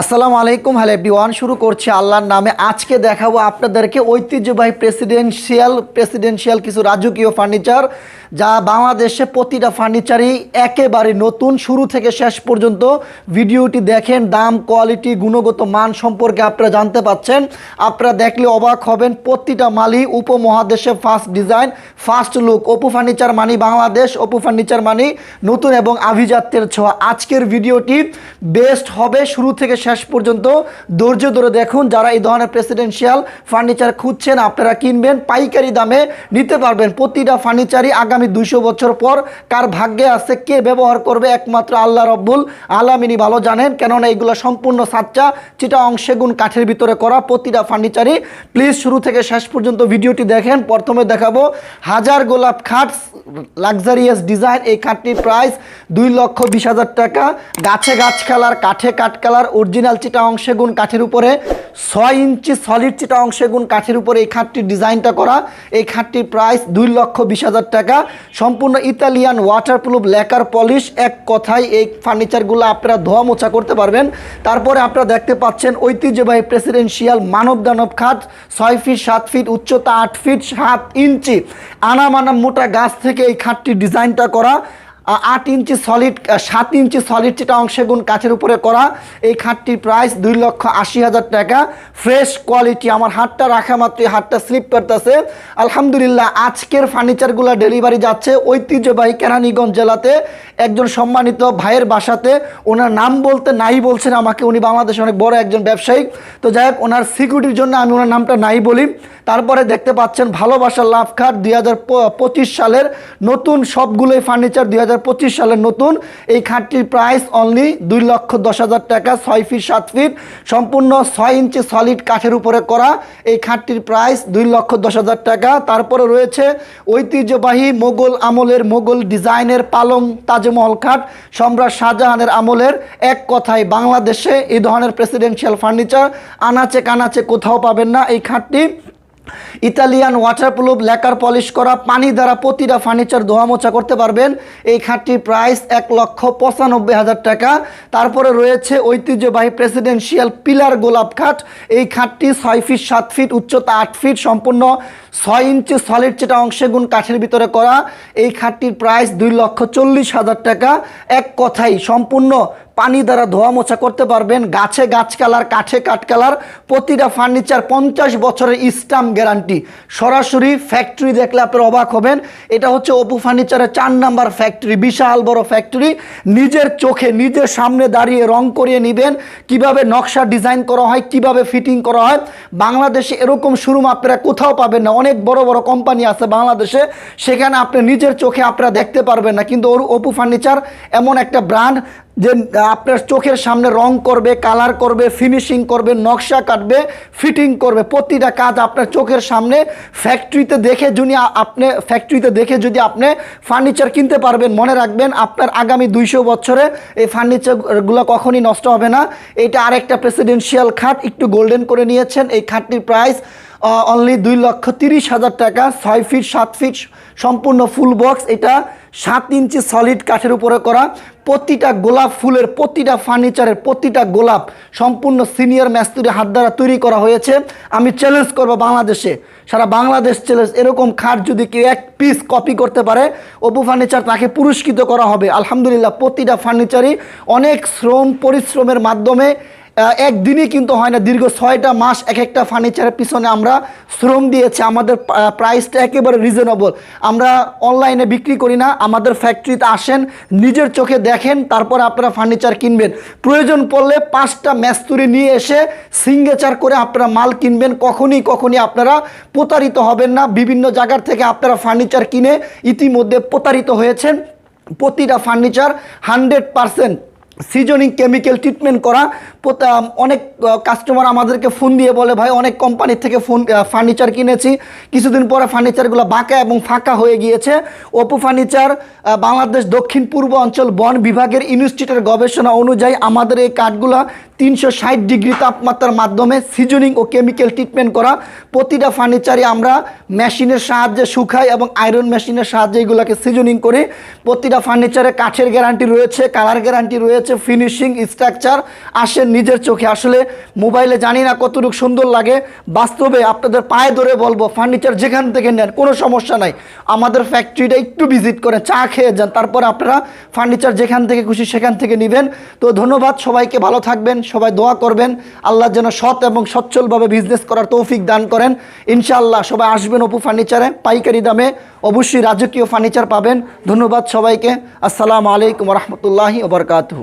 আসসালামু আলাইকুম, hello everyone. শুরু করছে আল্লাহর নামে। আজকে দেখাবো আপনাদেরকে ঐতিহ্যবাহী প্রেসিডেন্সিয়াল প্রেসিডেন্সিয়াল কিছু রাজকীয় ফার্নিচার যা বাংলাদেশে প্রতিটা ফার্নিচারই একেবারে নতুন। শুরু থেকে শেষ পর্যন্ত ভিডিওটি দেখেন, দাম, কোয়ালিটি, গুণগত মান সম্পর্কে আপনারা জানতে পাচ্ছেন। আপনারা দেখলে অবাক হবেন, প্রতিটা মালই উপমহাদেশে first design first look Apu furniture মানি বাংলাদেশ অপু ফার্নিচার মানি নতুন এবং আভিজাত্যের ছোঁয়া। আজকের ভিডিওটি বেস্ট হবে শুরু থেকে শেষ পর্যন্ত। ধৈর্য ধরে দেখুন, যারা এই ধরনের প্রেসিডেন্সিয়াল ফার্নিচার খুঁজছেন, আপনারা কিনবেন, পাইকারি দামে নিতে পারবেন। প্রতিটা ফার্নিচারই আগামী দুশো বছর পর কার ভাগ্যে আছে, কে ব্যবহার করবে একমাত্র আল্লাহ রব্বুল আলামিনী ভালো জানেন। কেননা এইগুলো সম্পূর্ণ সাচ্চা চিটা অংশেগুন কাঠের ভিতরে করা প্রতিটা ফার্নিচারই। প্লিজ শুরু থেকে শেষ পর্যন্ত ভিডিওটি দেখেন। প্রথমে দেখাবো হাজার গোলাপ খাট, লাক্সারিয়াস ডিজাইন। এই খাটটির প্রাইস দুই লক্ষ বিশ হাজার টাকা। গাছে গাছ কালার কাঠে কাঠ কালার অরিজিনাল চিটা অংশেগুন কাঠের উপরে ছয় ইঞ্চি সলিড চিটা অংশেগুন কাঠের উপরে এই খাটটির ডিজাইনটা করা। এই খাটটির প্রাইস দুই লক্ষ বিশ হাজার টাকা। সম্পূর্ণ ইতালিয়ান ওয়াটারপ্রুফ লেকার পলিশ এক কথায় এই ফার্নিচারগুলো আপনারা ধোয়া মোছা করতে পারবেন। তারপরে আপনারা দেখতে পাচ্ছেন ঐতিহ্যবাহী প্রেসিডেন্সিয়াল মানব দানব খাট। ছয় ফিট সাত ফিট উচ্চতা আট ফিট সাত ইঞ্চি। আনামানা মোটা গাছ থেকে এই খাটটির ডিজাইনটা করা। আট ইঞ্চি সলিড সাত ইঞ্চি সলিড চিটা অংশেগুন কাঠের উপরে করা, এই খাটটির প্রাইস দুই লক্ষ আশি হাজার টাকা। ফ্রেশ কোয়ালিটি আমার হাতটা রাখা মাত্র হাতটা স্লিপ করতেছে। আলহামদুলিল্লাহ, আজকের ফার্নিচারগুলো ডেলিভারি যাচ্ছে ঐতিহ্যবাহী কেরানীগঞ্জ জেলাতে। একজন সম্মানিত ভাইয়ের বাসাতে, ওনার নাম বলতে নাই বলছেন আমাকে, উনি বাংলাদেশে অনেক বড় একজন ব্যবসায়ী। তো যাই হোক, ওনার সিকিউরিটির জন্য আমি ওনার নামটা নাই বলি। তারপরে দেখতে পাচ্ছেন, ভালোবাসার লাভ খাট দুই হাজার পঁচিশ সালের নতুন সবগুলোই ফার্নিচার দুই হাজার পঁচিশ সালের নতুন, এই খাটটির প্রাইস অনলি দুই লক্ষ দশ হাজার টাকা, ছয় ফিট সাত ফিট সম্পূর্ণ ছয় ইঞ্চি সলিড কাঠের উপরে করা। এই খাটটির প্রাইস দুই লক্ষ দশ হাজার টাকা। তারপরে রয়েছে ঐতিহ্যবাহী মোগল আমলের, মোগল ডিজাইনের পালং তাজমহল খাট। সম্রাট শাহজাহানের আমলের এক কথায় বাংলাদেশে এই ধরনের প্রেসিডেন্সিয়াল ফার্নিচার আনাচে কানাচে কোথাও পাবেন না। এই খাটটি ইতালিয়ান ওয়াটারপ্রুফ লেকার পলিশ করা পানি দ্বারা প্রতিটা ফার্নিচার ধোয়া মোছা করতে পারবেন। এই খাটটির প্রাইস এক লক্ষ পঁচানব্বই হাজার টাকা। তারপরে রয়েছে ঐতিহ্যবাহী প্রেসিডেন্সিয়াল পিলার গোলাপ খাট। এই খাটটি ছয় ফিট, সাত ফিট, উচ্চতা আট ফিট, সম্পূর্ণ ছয় ইঞ্চি সলিড চেটা অংশে গুণ কাঠের ভিতরে করা। এই খাটটির প্রাইস দুই লক্ষ চল্লিশ হাজার টাকা। এক কথাই সম্পূর্ণ পানি দ্বারা ধোয়া মোছা করতে পারবেন। গাছে গাছ কালার, কাঠে কাঠ কালার। প্রতিটা ফার্নিচার পঞ্চাশ বছরের স্টাম্প গ্যারান্টি সরাসরি ফ্যাক্টরি দেখলে আপনারা অবাক হবেন। এটা হচ্ছে অপু ফার্নিচারের চার নাম্বার ফ্যাক্টরি বিশাল বড় ফ্যাক্টরি নিজের চোখে, নিজের সামনে দাঁড়িয়ে রং করিয়ে নেবেন। কীভাবে নকশা ডিজাইন করা হয়, কীভাবে ফিটিং করা হয়। বাংলাদেশে এরকম শোরুম আপনারা কোথাও পাবেন না। অনেক বড় বড় কোম্পানি আছে বাংলাদেশে, সেখানে আপনি নিজের চোখে আপনারা দেখতে পারবেন না। কিন্তু ওর অপু ফার্নিচার এমন একটা ব্র্যান্ড যে আপনার চোখের সামনে রং করবে কালার করবে ফিনিশিং করবে, নকশা কাটবে ফিটিং করবে, প্রতিটা কাজ আপনার চোখের সামনে ফ্যাক্টরিতে দেখে যদি আপনি ফ্যাক্টরিতে দেখে যদি আপনি ফার্নিচার কিনতে পারবেন, মনে রাখবেন আপনার আগামী দুইশো বছরে এই ফার্নিচারগুলো কখনই নষ্ট হবে না। এটা আরেকটা প্রেসিডেন্সিয়াল খাট, একটু গোল্ডেন করে নিয়েছেন, এই খাটটির প্রাইস অনলি দুই লক্ষ তিরিশ হাজার টাকা, ছয় ফিট সাত ফিট সম্পূর্ণ ফুল বক্স এটা সাত ইঞ্চি সলিড কাঠের উপরে করা। প্রতিটা গোলাপ ফুলের, প্রতিটা ফার্নিচারের প্রতিটা গোলাপ সম্পূর্ণ সিনিয়র ম্যাস্তুরি হাত দ্বারা তৈরি করা হয়েছে। আমি চ্যালেঞ্জ করব বাংলাদেশে। সারা বাংলাদেশ চ্যালেঞ্জ এরকম খাট যদি কেউ এক পিস কপি করতে পারে, অপু ফার্নিচার তাকে পুরস্কৃত করা হবে। আলহামদুলিল্লাহ, প্রতিটা ফার্নিচারই অনেক শ্রম, পরিশ্রমের মাধ্যমে একদিনই কিন্তু হয় না। দীর্ঘ ছয়টা মাস এক একটা ফার্নিচারের পিছনে আমরা শ্রম দিয়েছি। আমাদের প্রাইসটা একেবারে রিজনেবল আমরা অনলাইনে বিক্রি করি না, আমাদের ফ্যাক্টরিতে আসেন, নিজের চোখে দেখেন, তারপর আপনারা ফার্নিচার কিনবেন। প্রয়োজন পড়লে পাঁচটা ম্যাস্তুরি নিয়ে এসে সিঙ্গেচার করে আপনারা মাল কিনবেন। কখনই কখনই আপনারা প্রতারিত হবেন না। বিভিন্ন জায়গার থেকে আপনারা ফার্নিচার কিনে ইতিমধ্যে প্রতারিত হয়েছেন। প্রতিটা furniture hundred percent seasoning chemical treatment করা। অনেক কাস্টমার আমাদেরকে ফোন দিয়ে বলে, ভাই, অনেক কোম্পানির থেকে ফোন ফার্নিচার কিনেছি। কিছুদিন পরে ফার্নিচারগুলো বাঁকা এবং ফাঁকা হয়ে গিয়েছে। অপু ফার্নিচার বাংলাদেশ দক্ষিণ পূর্ব অঞ্চল বন বিভাগের ইনস্টিটিউটের গবেষণা অনুযায়ী আমাদের এই কাঠগুলো তিনশো ষাট ডিগ্রি তাপমাত্রার মাধ্যমে সিজনিং ও কেমিক্যাল ট্রিটমেন্ট করা। প্রতিটা ফার্নিচারই আমরা মেশিনের সাহায্যে শুকাই এবং আয়রন মেশিনের সাহায্যে এগুলোকে সিজনিং করি। প্রতিটা ফার্নিচারে কাঠের গ্যারান্টি রয়েছে কালার গ্যারান্টি রয়েছে হয়েছে ফিনিশিং স্ট্রাকচার আসেন নিজের চোখে। আসলে মোবাইলে জানি না কতটুকু সুন্দর লাগে। বাস্তবে আপনাদের পায়ে ধরে বলব ফার্নিচার যেখান থেকে নেন, কোনো সমস্যা নাই। আমাদের ফ্যাক্টরিটা একটু ভিজিট করে চা খেয়ে যান, তারপর আপনারা ফার্নিচার যেখান থেকে খুশি সেখান থেকে নেবেন। তো ধন্যবাদ, সবাইকে ভালো থাকবেন, সবাই দোয়া করবেন। আল্লাহ যেন সৎ এবং সচ্ছলভাবে বিজনেস করার তৌফিক দান করেন। ইনশাআল্লাহ সবাই আসবেন অপু ফার্নিচারে পাইকারি দামে। অবশ্যই রাজকীয় ফার্নিচার পাবেন। ধন্যবাদ সবাইকে। আসসালামু আলাইকুম রহমতুল্লাহি ওবরকাতহ